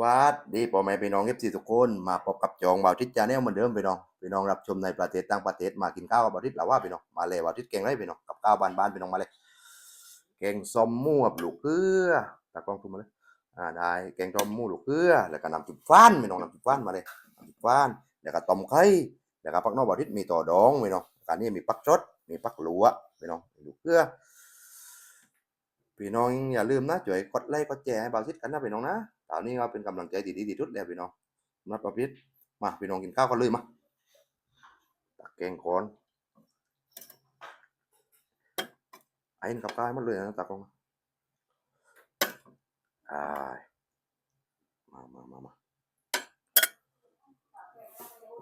วัดดีพ่อแม่พี่น้องเอฟซีทุกคนมาพบกับจองบ่าวทิศจาแนลเหมือนเดิมพี่น้องพี่น้องรับชมในประเทศต่างประเทศมากินข้าวกับบ่าวทิศหรือว่าพี่น้องมาเลยบ่าวทิศเก่งเลยพี่น้องกับข้าวบ้านๆพี่น้องมาเลยแกงส้มมูกับลูกเกลือตากล้องทุ่มมาเลยอ่าได้แกงส้มมูลูกเกลือแล้วก็น้ำจิ้มฟ้านพี่น้องน้ำจิ้มฟ้านมาเลยน้ำจิ้มฟ้านแล้วก็ต้มไข่แล้วก็ผักนอกบ่าวทิศมีต่อดองพี่น้องการนี้มีปักชดมีปักหลัวพี่น้องลูกเกลือ พี่น้องอย่าลืมนะช่วยกดไลค์กดแชร์ให้บ่าวทิศกันนะพี่น้องนะตอนนี้ก็เป็นกำลังใจที่ดีที่สุดแล้วพี่น้องสำหรับประพิษมาพี่น้องกินข้าวกันเลยมาตักแกงก่อนไอ้นกับกายมันเลยนะตักลงมาอ่ายมามามามา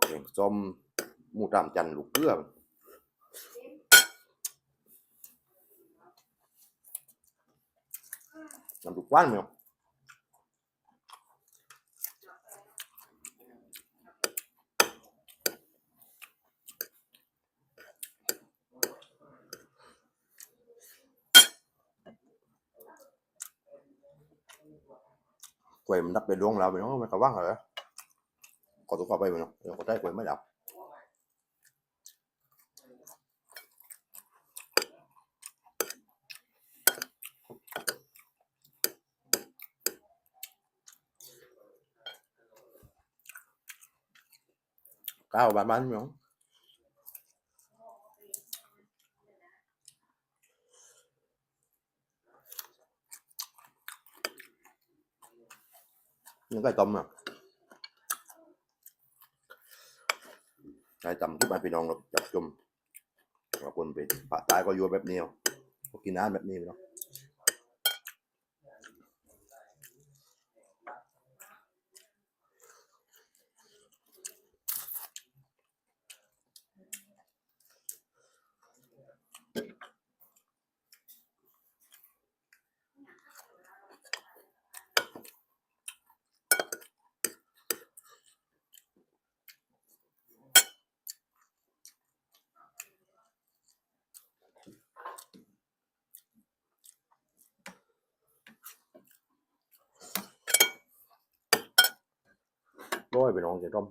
แกงส้มหมูตามจันทร์ลูกเกลือ น้ำลูกว่านมั้ย quầy mình đắp bề luôn là mình nó mới có vắng rồi á có tụ cà phê mình không có trái quầy mới đọc cao bán bán không những cái tôm nè cái tầm ที่บ้านพี่น้องเราจับจุ่มเราคนไป ก็อยู่แบบนี้ก็นน้องเจ้าะร้อยพี่น้องจะต้ม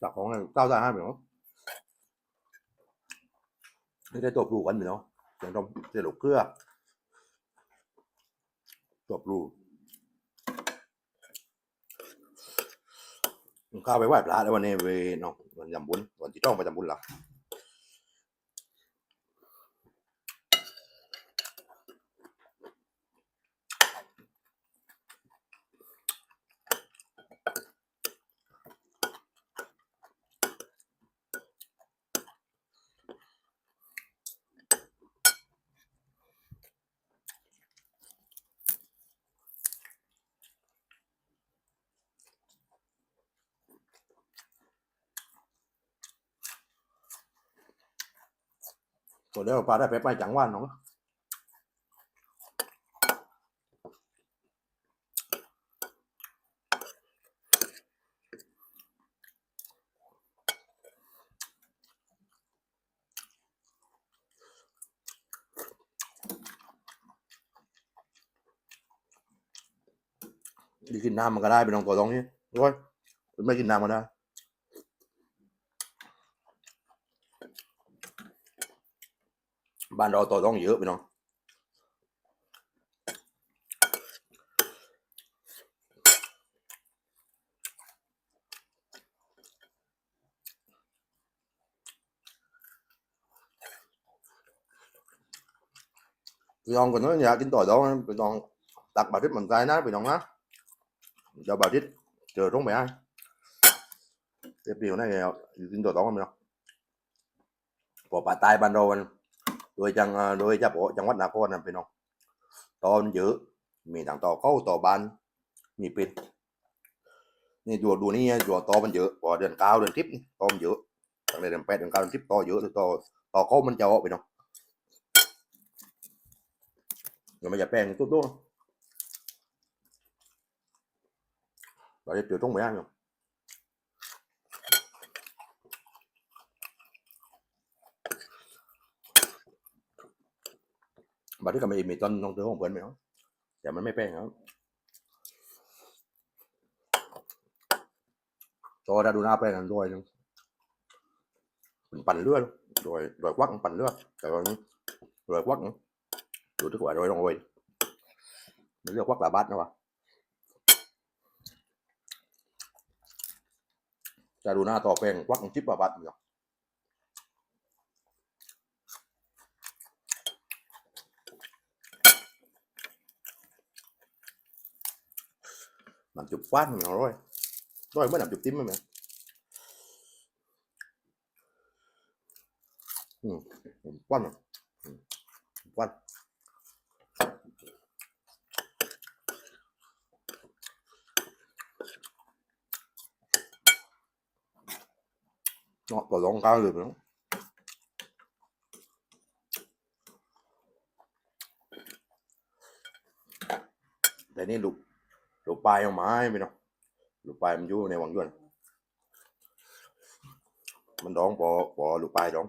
จากของเก้าได้ห้าพี่น้องนี่ได้ตัวปลูกกันพี่น้องอย่างต้มเสียลูกเกลือตัวปลูกข้าวไปไหว้พระแล้ววันนี้ไปเนาะวันยำบุญวันที่ต้องไปทำบุญละ ตัวเดียวปลาได้ไปไปจังหวัดน้องดีกินน้ำมันก็ได้ไปน้องตัวตรงนี้ร้อยไม่กินน้ำก็ได้ บ้านเราตัวต้องเยอะไปน้องพี่น้อง còn nói nhà kính tỏi đó พี่น้อง đặt bà thích bằng tay nó พี่น้องนะเดี๋ยว bà thích chờ đúng mẹ ai tiếp điều này kính tỏi đó không พี่น้องพอป่าใต้บ้านเรามัน โดยจังโดยเฉพาะจังหวัดนครนะพี่น้องตอนเยอะ มีทั้งต่อเข้าต่อบานมีปิด นี่ดูดูนี่ดูตอมันเยอะพอเดือนเก้าเดือนทิพย์นี่ตอมันเยอะตั้งแต่เดือนแปดเดือนเก้าเดือนทิพย์ตอเยอะต่อต่อเข้ามันจะออกไปน้องเดี๋ยวมันจะแป้งตุ๊ดๆเราจะเจอตรงไหนอะ บางที่ก็ไม่มีต้นน้องเตือของเพื่อนไหมเนาะแต่มันไม่แป้งครับโตถ้าดูหน้าแป้งกันด้วยนึงเป็นปั่นเลือดโดยโดยควักปั่นเลือดแต่ว่านี้โดยควักนะดูที่กว่าโดยลงโอยมัน làm chụp phát nhỏ rồi rồi, mới làm chụp tím mà mẹ ừ. quanh rồi ừ. quanh nó còn lon cao được nữa để nên đục ลูกปลายเอาไม้ไปเนาะลูกปลายมันอยู่ในวังยวนมันร้องปอปอลูกปลายร้อง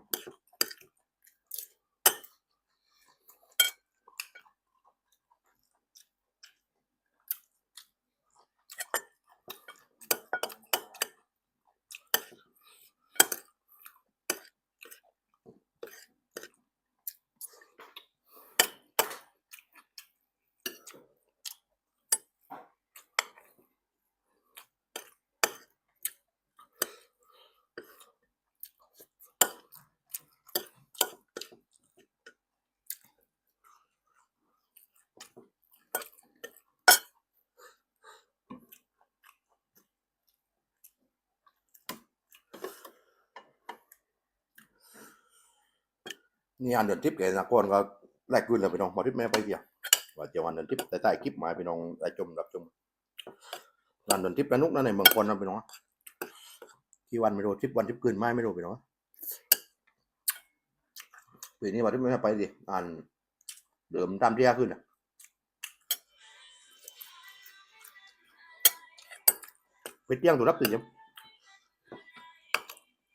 นี่อันเดินทิปแกนะก่อนก็แลกคืนเลยไปน้องมาทิปแม่ไปเกี่ยวว่าเจ้าอันเดินทิปแต่ใต้คลิปหมายไปน้องได้ชมรับชมอันเดินทิปแล้วนุกนั่นในเมืองคนนั่นไปน้องที่วันไม่รู้ทิปวันทิปคืนไม่ไม่รู้ไปน้องปีนี้มาทิปแม่ไปดิอ่านเดิมตามที่ยาขึ้นอะไปเตี้ยงตัวรับตื่นยัง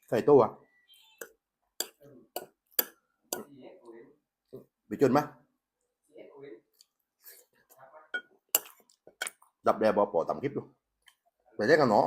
ใส่ตู้ จนไหมดับแดบอปอต่ำคลิปดูไปเแยกกันเนาะ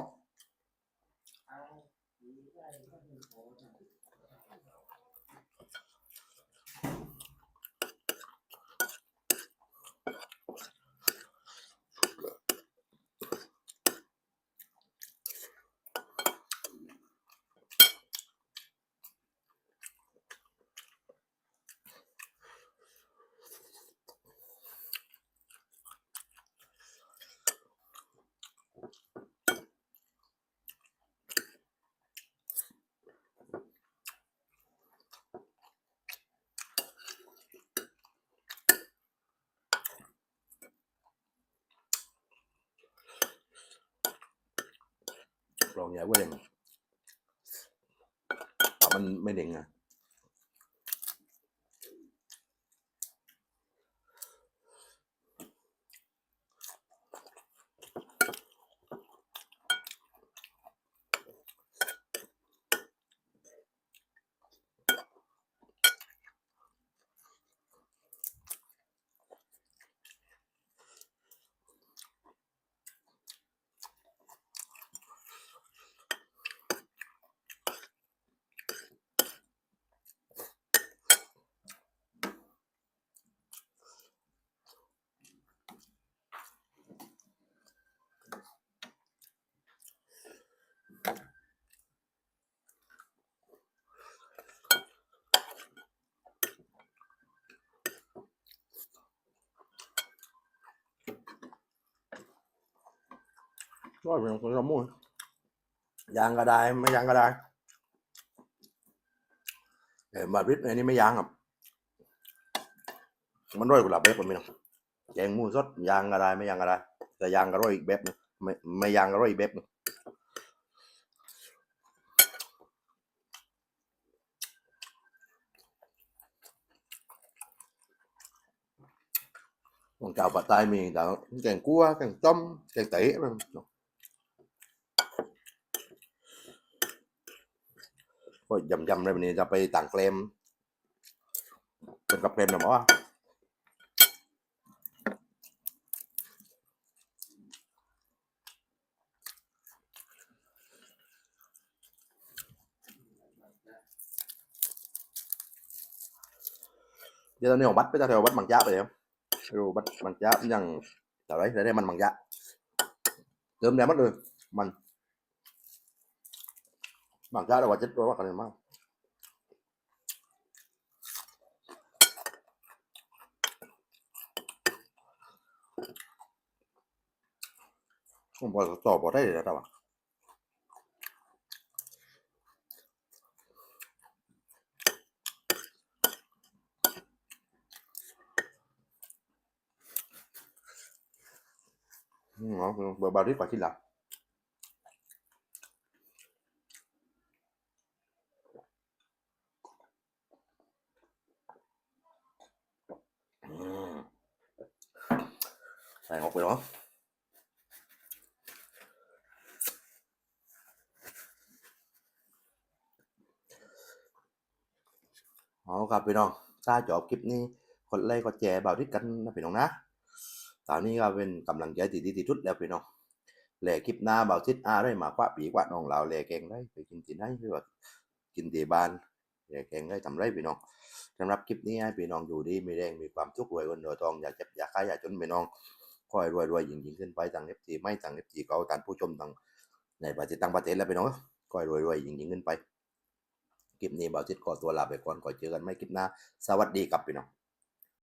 ใหญ่กว่าเด้งตัมันไม่เด้งนะ ป็นคนละมุ้ยยางก็ได้ไม่ยางก็ได้แต่มาพิษอันนี้ไม่ยางครับ มันร้อยกว่าแบบแบบนี้นะแกงมูสดยางก็ได้ไม่ยางก็ได้ แต่ยางก็ร้อยอีกแบบหนึงไม่ไม่ยางก็ร้อยอีกแบบหนึงของเก่าปัตตายมีแต่แกงคั่วแกงต้มแกงเต๋อะไรเน ก็ยำยำเลยวันนี้จะไปต่างเกรมเป็นกับเกรมเนี่ยบอกว่าเดี๋ยวตอนนี้ของบัตรไปจะแถวบัตรบางยะไปเลยครัดูบัตรบางยะยังแต่ไรได้มันมังยะเริ่มแล้วมัดเลยมันะแต่ว่าอืมเอาเบอร์บาริสกว่าที่หลังอืม ใส่ออกไปเนาะเอาครับพี่น้องถ้าจบคลิปนี้กดไลค์กดแชร์บ่าวทิศกันนะพี่น้องนะ ตอนนี้ก็เป็นกำลังใจที่ดีที่สุดแล้วพี่น้องแหล่คลิปหน้าบ่าวทิศอาได้มากว่าปีกว่าน้องเราแหล่แกงได้ไปกินที่ไหนหรือว่ากินที่บ้านแหล่แกงได้ทำไรพี่น้องสำหรับคลิปนี้ให้พี่น้องอยู่ดีมีแรงมีความสุกข์รวยเงินรวยทองอย่าเจ็บอย่าขายอย่าจนพี่น้อง คอยรวยรวยยิ่งยิ่งขึ้นไปต่างเอฟซีไม่ต่างเอฟซีเอาตางผู้ชมต่างในประเทศต่างประเทศแล้วไปเน้องคอยรวยรวยยิ่งยิ่งขึ้นไปคลิปนี้บ่าวทิศขอตัวลาไปก่อนก่อเจอกันไม่คลิปหน้า สวัสดีครับพี่น้อง